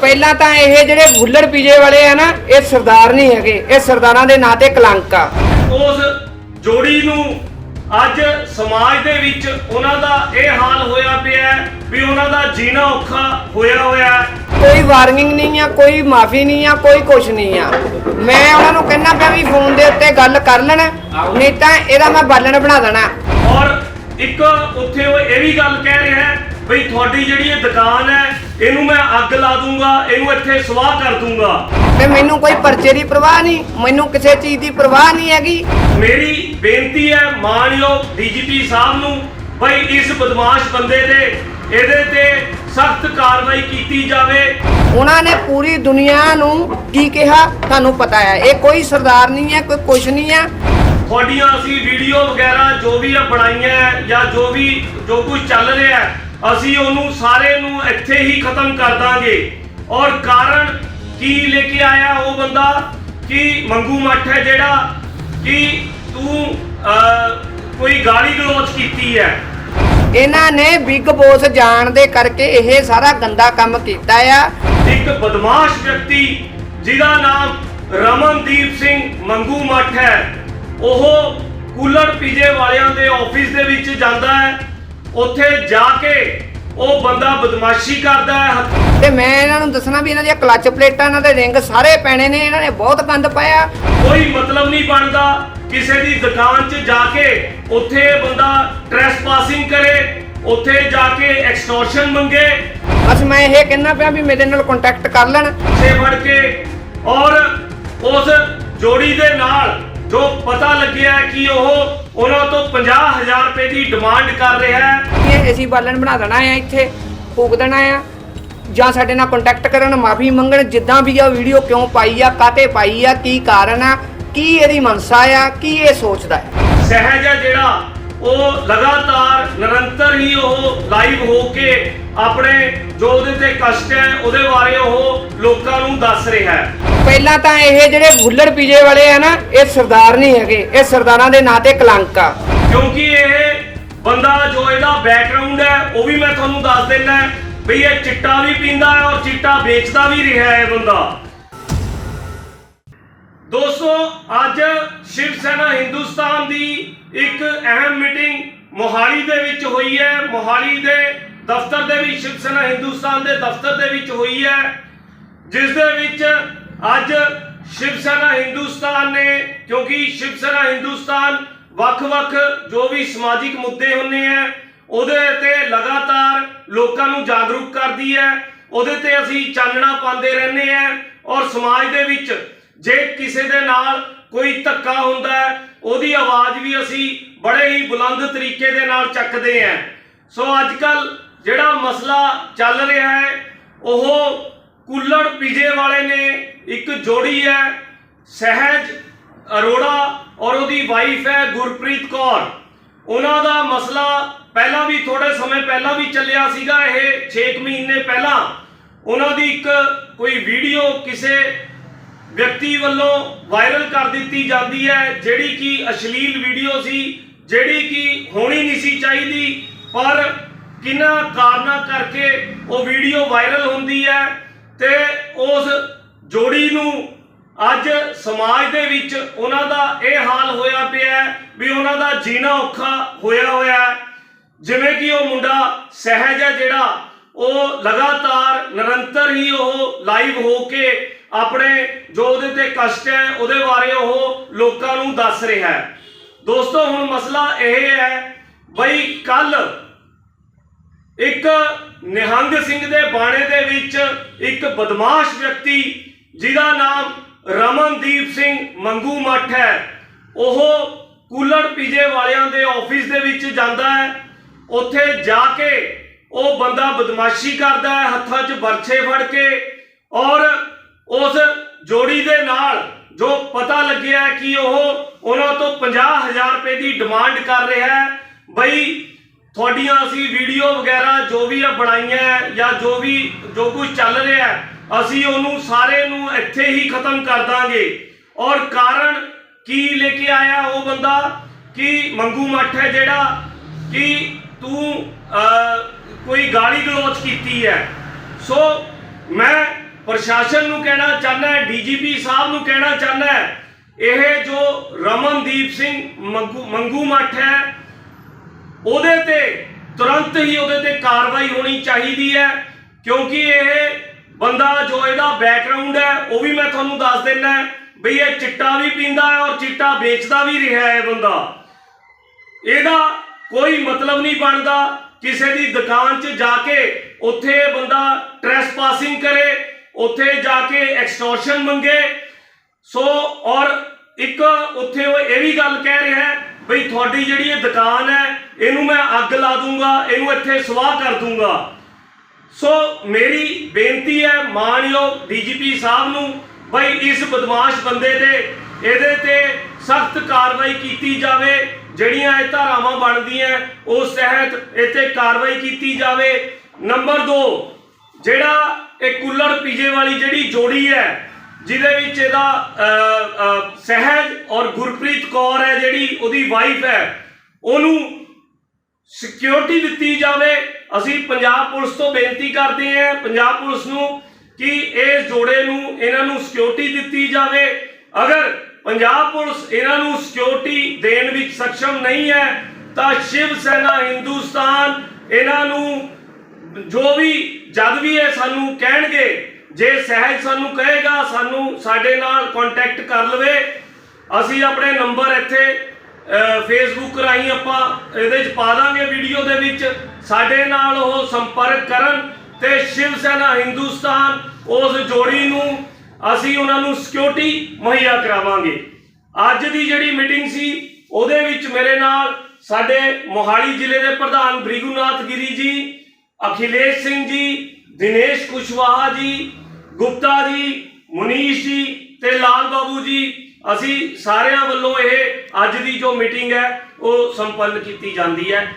ਪਹਿਲਾਂ ਤਾਂ ਇਹ ਜਿਹੜੇ ਗੁੱਲੜ ਪੀਜੇ ਵਾਲੇ ਆ ਨਾ ਇਹ ਸਰਦਾਰ ਨਹੀਂ ਹੈਗੇ। ਇਹ ਸਰਦਾਰਾਂ ਦੇ ਨਾਂ ਤੇ ਕਲੰਕ ਆ। ਉਸ ਜੋੜੀ ਨੂੰ ਅੱਜ ਸਮਾਜ ਦੇ ਵਿੱਚ ਉਹਨਾਂ ਦਾ ਇਹ ਹਾਲ ਹੋਇਆ ਪਿਆ ਹੈ ਵੀ ਉਹਨਾਂ ਦਾ ਜੀਣਾ ਔਖਾ ਹੋਇਆ ਹੋਇਆ ਹੈ। ਕੋਈ ਵਾਰਨਿੰਗ ਨਹੀਂ ਆ ਕੋਈ ਮਾਫੀ ਨਹੀਂ ਆ ਕੋਈ ਕੁਛ ਨਹੀਂ ਆ। ਮੈਂ ਉਹਨਾਂ ਨੂੰ ਕਹਿਣਾ ਪਿਆ ਵੀ ਫੋਨ ਦੇ ਉੱਤੇ ਗੱਲ ਕਰ ਲੈਣ ਨਹੀਂ ਤਾਂ ਇਹਦਾ ਮੈਂ ਬਾਲਣ ਬਣਾ ਦੇਣਾ। ਔਰ ਇੱਕ ਉੱਥੇ ਉਹ ਇਹ ਵੀ ਗੱਲ ਕਹਿ ਰਿਹਾ ਹੈ ਬਈ ਤੁਹਾਡੀ ਜਿਹੜੀ ਇਹ ਦੁਕਾਨ ਹੈ ਇਹਨੂੰ ਮੈਂ ਅੱਗ ਲਾ ਦੂੰਗਾ ਇਹਨੂੰ ਇੱਥੇ ਸਵਾਹ ਕਰ ਦੂੰਗਾ। ਤੇ ਮੈਨੂੰ ਕੋਈ ਪਰਚੇ ਦੀ ਪਰਵਾਹ ਨਹੀਂ ਮੈਨੂੰ ਕਿਸੇ ਚੀਜ਼ ਦੀ ਪਰਵਾਹ ਨਹੀਂ ਹੈਗੀ। ਮੇਰੀ ਬੇਨਤੀ ਹੈ ਮਾਨਯੋਗ ਡੀਜੀਪੀ ਸਾਹਿਬ ਨੂੰ ਬਈ ਇਸ ਬਦਮਾਸ਼ ਬੰਦੇ ਦੇ ਇਹਦੇ ਤੇ ਸਖਤ ਕਾਰਵਾਈ ਕੀਤੀ ਜਾਵੇ। ਉਹਨਾਂ ਨੇ ਪੂਰੀ ਦੁਨੀਆ ਨੂੰ ਕੀ ਕਿਹਾ ਤੁਹਾਨੂੰ ਪਤਾ ਹੈ। ਇਹ ਕੋਈ ਸਰਦਾਰ ਨਹੀਂ ਹੈ ਕੋਈ ਕੁਛ ਨਹੀਂ ਹੈ। ਤੁਹਾਡੀਆਂ ਅਸੀਂ ਵੀਡੀਓ ਵਗੈਰਾ ਜੋ ਵੀ ਆ ਬਣਾਈਆਂ ਹੈ ਜਾਂ ਜੋ ਵੀ ਜੋ ਕੁਝ ਚੱਲ ਰਿਹਾ ਹੈ, ਅਸੀਂ ਉਹਨੂੰ ਸਾਰੇ ਨੂੰ ਇੱਥੇ ਹੀ ਖਤਮ ਕਰ ਦਾਂਗੇ। ਔਰ ਕਾਰਨ ਕੀ ਲੈ ਕੇ ਆਇਆ ਉਹ ਬੰਦਾ? ਕਿ ਮੰਗੂ ਮੱਠ ਹੈ ਜਿਹੜਾ? ਕਿ ਤੂੰ ਕੋਈ ਗਾਲੀ ਗਲੋਚ ਕੀਤੀ ਹੈ? ਇਹਨਾਂ ਨੇ ਬਿਗ ਬੋਸ ਜਾਣ ਦੇ ਕਰਕੇ ਇਹ ਸਾਰਾ ਗੰਦਾ ਕੰਮ ਕੀਤਾ ਆ। ਇੱਕ ਬਦਮਾਸ਼ ਵਿਅਕਤੀ ਜਿਹਦਾ ਨਾਮ ਰਮਨਦੀਪ ਸਿੰਘ ਮੰਗੂ ਮੱਠ ਹੈ। ਉਹ ਕੂਲਰ ਪੀਜੇ ਵਾਲਿਆਂ ਦੇ ਆਫਿਸ ਦੇ ਵਿੱਚ ਜਾਂਦਾ ਹੈ। ਉੱਥੇ ਜਾ ਕੇ ਉਹ ਬੰਦਾ ਬਦਮਾਸ਼ੀ ਕਰਦਾ ਹੈ ਤੇ ਮੈਂ ਇਹਨਾਂ ਨੂੰ ਦੱਸਣਾ ਵੀ ਇਹਨਾਂ ਦੀਆਂ ਕਲੱਚ ਪਲੇਟਾਂ ਇਹਨਾਂ ਦੇ ਰਿੰਗ ਸਾਰੇ ਪੈਣੇ ਨੇ ਇਹਨਾਂ ਨੇ ਬਹੁਤ ਗੰਦ ਪਾਇਆ। ਕੋਈ ਮਤਲਬ ਨਹੀਂ ਬਣਦਾ ਕਿਸੇ ਦੀ ਦੁਕਾਨ 'ਚ ਜਾ ਕੇ ਉੱਥੇ ਇਹ ਬੰਦਾ ਟ੍ਰੈਸਪਾਸਿੰਗ ਕਰੇ ਉੱਥੇ ਜਾ ਕੇ ਐਕਸਟੋਰਸ਼ਨ ਮੰਗੇ। ਬਸ ਮੈਂ ਇਹ ਕਹਿਣਾ ਪਿਆ ਵੀ ਮੇਰੇ ਨਾਲ ਕੰਟੈਕਟ ਕਰ ਲੈਣ। ਸੇ ਫੜ ਕੇ ਔਰ ਉਸ ਜੋੜੀ ਦੇ ਨਾਲ ਜੋ ਪਤਾ ਲੱਗਿਆ ਕਿ ਉਹ ਉਹਨਾਂ ਤੋਂ 50000 ਰੁਪਏ ਦੀ ਡਿਮਾਂਡ ਕਰ ਰਿਹਾ ਹੈ। ਇਹ ਅਸੀਂ ਬਾਲਣ ਬਣਾ ਦੇਣਾ ਆ ਇੱਥੇ ਫੂਕ ਦੇਣਾ ਆ ਜਾਂ ਸਾਡੇ ਨਾਲ ਕੰਟੈਕਟ ਕਰਨ ਮਾਫੀ ਮੰਗਣ ਜਿੱਦਾਂ ਵੀ ਆ ਵੀਡੀਓ ਕਿਉਂ ਪਾਈ ਆ ਕਾਤੇ ਪਾਈ ਆ ਕੀ ਕਾਰਨ ਆ ਕੀ ਇਹਦੀ ਮਨਸਾ ਆ ਕੀ ਇਹ ਸੋਚਦਾ ਹੈ। ਸਹਿਜ ਹੈ ਜਿਹੜਾ ਉਹ ਲਗਾਤਾਰ ਨਿਰੰਤਰ ਹੀ ਉਹ ਲਾਈਵ ਹੋ ਕੇ ਆਪਣੇ ਜੋ ਉਹਦੇ ਤੇ ਕਸ਼ਟ ਹੈ ਉਹਦੇ ਬਾਰੇ ਉਹ ਲੋਕਾਂ ਨੂੰ ਦੱਸ ਰਿਹਾ ਹੈ। ਪਹਿਲਾਂ ਤਾਂ ਇਹ ਜਿਹੜੇ ਗੁੱਲੜ ਪੀਜੇ ਵਾਲੇ ਆ ਨਾ, ਇਹ ਸਰਦਾਰ ਨਹੀਂ ਹੈਗੇ। ਇਹ ਸਰਦਾਰਾਂ ਦੇ ਨਾਂ ਤੇ ਕਲੰਕ ਆ। ਕਿਉਂਕਿ ਇਹ ਬੰਦਾ ਜੋ ਇਹਦਾ ਬੈਕਗ੍ਰਾਉਂਡ ਹੈ, ਉਹ ਵੀ ਮੈਂ ਤੁਹਾਨੂੰ ਦੱਸ ਦਿੰਦਾ ਵੀ ਇਹ ਚਿੱਟਾ ਵੀ ਪੀਂਦਾ ਹੈ ਔਰ ਚਿੱਟਾ ਵੇਚਦਾ ਵੀ ਰਿਹਾ ਹੈ ਬੰਦਾ। ਦੋਸਤੋ, ਅੱਜ ਸ਼ਿਵ ਸੈਨਾ ਹਿੰਦੁਸਤਾਨ ਦੀ ਇੱਕ ਅਹਿਮ ਮੀਟਿੰਗ ਮੋਹਾਲੀ ਦੇ ਵਿੱਚ ਹੋਈ ਹੈ। ਮੋਹਾਲੀ ਦੇ ਦਫ਼ਤਰ ਦੇ ਵਿੱਚ, ਸ਼ਿਵ ਸੈਨਾ ਹਿੰਦੁਸਤਾਨ ਦੇ ਦਫ਼ਤਰ ਦੇ ਵਿੱਚ ਹੋਈ ਹੈ। ਜਿਸ ਦੇ ਵਿੱਚ ਅੱਜ ਸ਼ਿਵ ਸੈਨਾ ਹਿੰਦੁਸਤਾਨ ਨੇ, ਕਿਉਂਕਿ ਸ਼ਿਵ ਸੈਨਾ ਹਿੰਦੁਸਤਾਨ ਵੱਖ-ਵੱਖ ਜੋ ਵੀ ਸਮਾਜਿਕ ਮੁੱਦੇ ਹੁੰਦੇ ਆ, ਉਹਦੇ ਤੇ ਲਗਾਤਾਰ ਲੋਕਾਂ ਨੂੰ ਜਾਗਰੂਕ ਕਰਦੀ ਹੈ, ਉਹਦੇ ਤੇ ਅਸੀਂ ਚਾਨਣਾ ਪਾਉਂਦੇ ਰਹਿੰਦੇ ਆ ਔਰ ਸਮਾਜ ਦੇ ਵਿੱਚ ਜੇ ਕਿਸੇ ਦੇ ਨਾਲ ਕੋਈ ਧੱਕਾ ਹੁੰਦਾ ਹੈ, ਉਹਦੀ ਆਵਾਜ਼ ਵੀ ਅਸੀਂ ਬੜੇ ਹੀ ਬੁਲੰਦ ਤਰੀਕੇ ਦੇ ਨਾਲ ਚੱਕਦੇ ਆ। ਸੋ ਅੱਜ ਕੱਲ ਜਿਹੜਾ ਮਸਲਾ ਚੱਲ ਰਿਹਾ ਹੈ, ਉਹ ਕੁੱਲੜ ਪੀਜੇ ਵਾਲੇ ਨੇ ਇੱਕ ਜੋੜੀ ਹੈ, ਸਹਿਜ ਅਰੋੜਾ ਔਰ ਉਹਦੀ ਵਾਈਫ ਹੈ ਗੁਰਪ੍ਰੀਤ ਕੌਰ। ਉਹਨਾਂ ਦਾ ਮਸਲਾ ਪਹਿਲਾਂ ਵੀ ਥੋੜੇ ਸਮੇਂ ਪਹਿਲਾਂ ਵੀ ਚੱਲਿਆ ਸੀਗਾ, ਇਹ 6 ਮਹੀਨੇ ਪਹਿਲਾਂ। ਉਹਨਾਂ ਦੀ ਇੱਕ ਕੋਈ ਵੀਡੀਓ ਕਿਸੇ ਵਿਅਕਤੀ ਵੱਲੋਂ ਵਾਇਰਲ ਕਰ ਦਿੱਤੀ ਜਾਂਦੀ ਹੈ, ਜਿਹੜੀ ਕਿ ਅਸ਼ਲੀਲ ਵੀਡੀਓ ਸੀ, ਜਿਹੜੀ ਕਿ ਹੋਣੀ ਨਹੀਂ ਸੀ ਚਾਹੀਦੀ, ਪਰ ਕਿੰਨਾ ਕਾਰਨਾਂ ਕਰਕੇ ਉਹ ਵੀਡੀਓ ਵਾਇਰਲ ਹੁੰਦੀ ਹੈ ਤੇ ਉਸ ਜੋੜੀ ਨੂੰ ਅੱਜ ਸਮਾਜ ਦੇ ਵਿੱਚ ਉਹਨਾਂ ਦਾ ਇਹ ਹਾਲ ਹੋਇਆ ਪਿਆ ਵੀ ਉਹਨਾਂ ਦਾ ਜੀਣਾ ਔਖਾ ਹੋਇਆ ਹੋਇਆ ਜਿਵੇਂ ਕਿ ਉਹ ਮੁੰਡਾ ਸਹਿਜ ਹੈ ਜਿਹੜਾ, ਉਹ ਲਗਾਤਾਰ ਨਿਰੰਤਰ ਹੀ ਉਹ ਲਾਈਵ ਹੋ ਕੇ ਆਪਣੇ ਜੋ ਉਹਦੇ ਤੇ ਕਸ਼ਟ ਹੈ, ਉਹਦੇ ਬਾਰੇ ਉਹ ਲੋਕਾਂ ਨੂੰ ਦੱਸ ਰਿਹਾ ਹੈ। ਦੋਸਤੋ, ਹੁਣ ਮਸਲਾ ਇਹ ਹੈ ਬਈ ਕੱਲ ਇੱਕ ਨਿਹੰਗ ਸਿੰਘ ਦੇ ਬਾਣੇ ਦੇ ਵਿੱਚ ਇੱਕ ਬਦਮਾਸ਼ ਵਿਅਕਤੀ, ਜਿਹਦਾ ਨਾਮ ਰਮਨਦੀਪ ਸਿੰਘ ਮੰਗੂ ਮੱਠ ਹੈ। ਉਹ ਕੂਲਰ ਪੀਜੇ ਵਾਲਿਆਂ ਦੇ ਆਫਿਸ ਦੇ ਵਿੱਚ ਜਾਂਦਾ ਹੈ। ਉੱਥੇ ਜਾ ਕੇ ਉਹ ਬੰਦਾ ਬਦਮਾਸ਼ੀ ਕਰਦਾ ਹੈ, ਹੱਥਾਂ 'ਚ ਬਰਛੇ ਫੜ ਕੇ ਔਰ ਉਸ ਜੋੜੀ ਦੇ ਨਾਲ ਜੋ ਪਤਾ ਲੱਗਿਆ ਕਿ ਉਹ ਉਹਨਾਂ ਤੋਂ 50000 ਰੁਪਏ ਦੀ ਡਿਮਾਂਡ ਕਰ ਰਿਹਾ ਹੈ, ਬਈ ਤੁਹਾਡੀਆਂ ਅਸੀਂ ਵੀਡੀਓ ਵਗੈਰਾ ਜੋ ਵੀ ਆ ਬਣਾਈਆਂ ਹੈ ਜਾਂ ਜੋ ਵੀ, ਜੋ ਕੁਝ ਚੱਲ ਰਿਹਾ ਅਸੀਂ ਉਹਨੂੰ ਸਾਰੇ ਨੂੰ ਇੱਥੇ ਹੀ ਖਤਮ ਕਰ ਦਾਂਗੇ। ਔਰ ਕਾਰਨ ਕੀ ਲੈ ਕੇ ਆਇਆ ਉਹ ਬੰਦਾ? ਕਿ ਮੰਗੂ ਮੱਠ ਹੈ ਜਿਹੜਾ ਕਿ ਤੂੰ ਕੋਈ ਗਾਲੀ ਗਲੋਚ ਕੀਤੀ ਹੈ। ਸੋ ਮੈਂ ਪ੍ਰਸ਼ਾਸਨ ਨੂੰ ਕਹਿਣਾ ਚਾਹੁੰਦਾ ਹੈ, ਡੀਜੀਪੀ ਸਾਹਿਬ ਨੂੰ ਕਹਿਣਾ ਚਾਹੁੰਦਾ ਹੈ, ਇਹ ਜੋ ਰਮਨਦੀਪ ਸਿੰਘ ਮੰਗੂ ਮੰਗੂ ਮੱਠ ਹੈ ਉਹਦੇ ਤੇ ਤੁਰੰਤ ਹੀ ਉਹਦੇ ਤੇ ਕਾਰਵਾਈ ਹੋਣੀ ਚਾਹੀਦੀ ਹੈ, ਕਿਉਂਕਿ ਇਹ ਬੰਦਾ ਜੋ ਇਹਦਾ ਬੈਕਗ੍ਰਾਉਂਡ ਹੈ, ਉਹ ਵੀ ਮੈਂ ਤੁਹਾਨੂੰ ਦੱਸ ਦਿੰਦਾ ਬਈ ਇਹ ਚਿੱਟਾ ਵੀ ਪੀਂਦਾ ਹੈ ਔਰ ਚਿੱਟਾ ਵੇਚਦਾ ਵੀ ਰਿਹਾ ਹੈ ਬੰਦਾ। ਇਹਦਾ ਕੋਈ ਮਤਲਬ ਨਹੀਂ ਬਣਦਾ ਕਿਸੇ ਦੀ ਦੁਕਾਨ 'ਚ ਜਾ ਕੇ ਉੱਥੇ ਇਹ ਬੰਦਾ ਟ੍ਰੈਸਪਾਸਿੰਗ ਕਰੇ, ਉੱਥੇ ਜਾ ਕੇ ਐਕਸਟੋਰਸ਼ਨ ਮੰਗੇ। ਸੋ, ਔਰ ਇੱਕ ਉੱਥੇ ਉਹ ਇਹ ਵੀ ਗੱਲ ਕਹਿ ਰਿਹਾ ਹੈ, ਬਈ ਤੁਹਾਡੀ ਜਿਹੜੀ ਇਹ ਦੁਕਾਨ ਹੈ ਇਹਨੂੰ ਮੈਂ ਅੱਗ ਲਾ ਦੂੰਗਾ, ਇਹਨੂੰ ਇੱਥੇ ਸਵਾਹ ਕਰ ਦੂੰਗਾ। ਸੋ ਮੇਰੀ ਬੇਨਤੀ ਹੈ, ਮਾਨਯੋਗ ਡੀਜੀਪੀ ਸਾਹਿਬ ਨੂੰ, ਬਈ ਇਸ ਬਦਮਾਸ਼ ਬੰਦੇ ਤੇ, ਇਹਦੇ ਤੇ ਸਖਤ ਕਾਰਵਾਈ ਕੀਤੀ ਜਾਵੇ। ਜਿਹੜੀਆਂ ਇਹ ਧਾਰਾਵਾਂ ਬਣਦੀਆਂ ਉਸ ਤਹਿਤ ਇੱਥੇ ਕਾਰਵਾਈ ਕੀਤੀ ਜਾਵੇ। ਨੰਬਰ 2 ਜਿਹੜਾ ਇਹ ਕੁੱਲੜ ਪੀਜੇ ਵਾਲੀ ਜਿਹੜੀ ਜੋੜੀ ਹੈ, ਜਿਹਦੇ ਵਿੱਚ ਇਹਦਾ ਸਹਿਜ ਔਰ ਗੁਰਪ੍ਰੀਤ ਕੌਰ ਹੈ ਜਿਹੜੀ, ਉਹਦੀ ਵਾਈਫ ਹੈ, ਉਹਨੂੰ ਸਿਕਿਉਰਿਟੀ ਦਿੱਤੀ ਜਾਵੇ, ਅਸੀਂ ਪੰਜਾਬ ਪੁਲਿਸ ਤੋਂ ਬੇਨਤੀ ਕਰਦੇ ਹਾਂ, ਪੰਜਾਬ ਪੁਲਿਸ ਨੂੰ ਕਿ ਇਸ ਜੋੜੇ ਨੂੰ, ਇਹਨਾਂ ਨੂੰ ਸਿਕਿਉਰਿਟੀ ਦਿੱਤੀ ਜਾਵੇ। ਅਗਰ ਪੰਜਾਬ ਪੁਲਿਸ ਇਹਨਾਂ ਨੂੰ ਸਿਕਿਉਰਿਟੀ ਦੇਣ ਵਿੱਚ ਸક્ષਮ ਨਹੀਂ ਹੈ, ਤਾਂ ਸ਼ਿਵ ਸੈਨਾ ਹਿੰਦੁਸਤਾਨ ਇਹਨਾਂ ਨੂੰ ਜੋ ਵੀ ਜਦ ਵੀ ਇਹ ਸਾਨੂੰ ਕਹਿਣਗੇ, ਜੇ ਸਹਿਜ ਸਾਨੂੰ ਕਹੇਗਾ, ਸਾਨੂੰ ਸਾਡੇ ਨਾਲ ਕੰਟੈਕਟ ਕਰ ਲਵੇ। ਅਸੀਂ ਆਪਣੇ ਨੰਬਰ ਇੱਥੇ ਫੇਸਬੁੱਕ ਰਾਹੀਂ ਆਪਾਂ ਇਹਦੇ ਚ ਪਾ ਦਾਂਗੇ ਵੀਡੀਓ ਦੇ ਵਿੱਚ। ਸਾਡੇ ਨਾਲ ਉਹ ਸੰਪਰਕ ਕਰਨ ਤੇ ਸ਼ਿਵ ਸੈਨਾ ਹਿੰਦੁਸਤਾਨ ਉਸ ਜੋੜੀ ਨੂੰ ਅਸੀਂ ਉਹਨਾਂ ਨੂੰ ਸਿਕਿਉਰਿਟੀ ਮੁਹੱਈਆ ਕਰਾਵਾਂਗੇ। ਅੱਜ ਦੀ ਜਿਹੜੀ ਮੀਟਿੰਗ ਸੀ, ਉਹਦੇ ਵਿੱਚ ਮੇਰੇ ਨਾਲ ਸਾਡੇ ਮੋਹਾਲੀ ਜ਼ਿਲ੍ਹੇ ਦੇ ਪ੍ਰਧਾਨ ਬ੍ਰਿਗੂਨਾਥ ਗਿਰੀ ਜੀ, ਅਖਿਲੇਸ਼ ਸਿੰਘ ਜੀ, ਦਿਨੇਸ਼ ਕੁਸ਼ਵਾਹਾ ਜੀ, ਗੁਪਤਾ ਜੀ, ਮੁਨੀਸ਼ ਜੀ ਤੇ ਲਾਲ ਬਾਬੂ ਜੀ ਅਸੀਂ ਸਾਰਿਆਂ ਵੱਲੋਂ ਇਹ ਅੱਜ ਦੀ ਜੋ ਮੀਟਿੰਗ ਹੈ ਉਹ ਸੰਪੰਨ ਕੀਤੀ ਜਾਂਦੀ ਹੈ।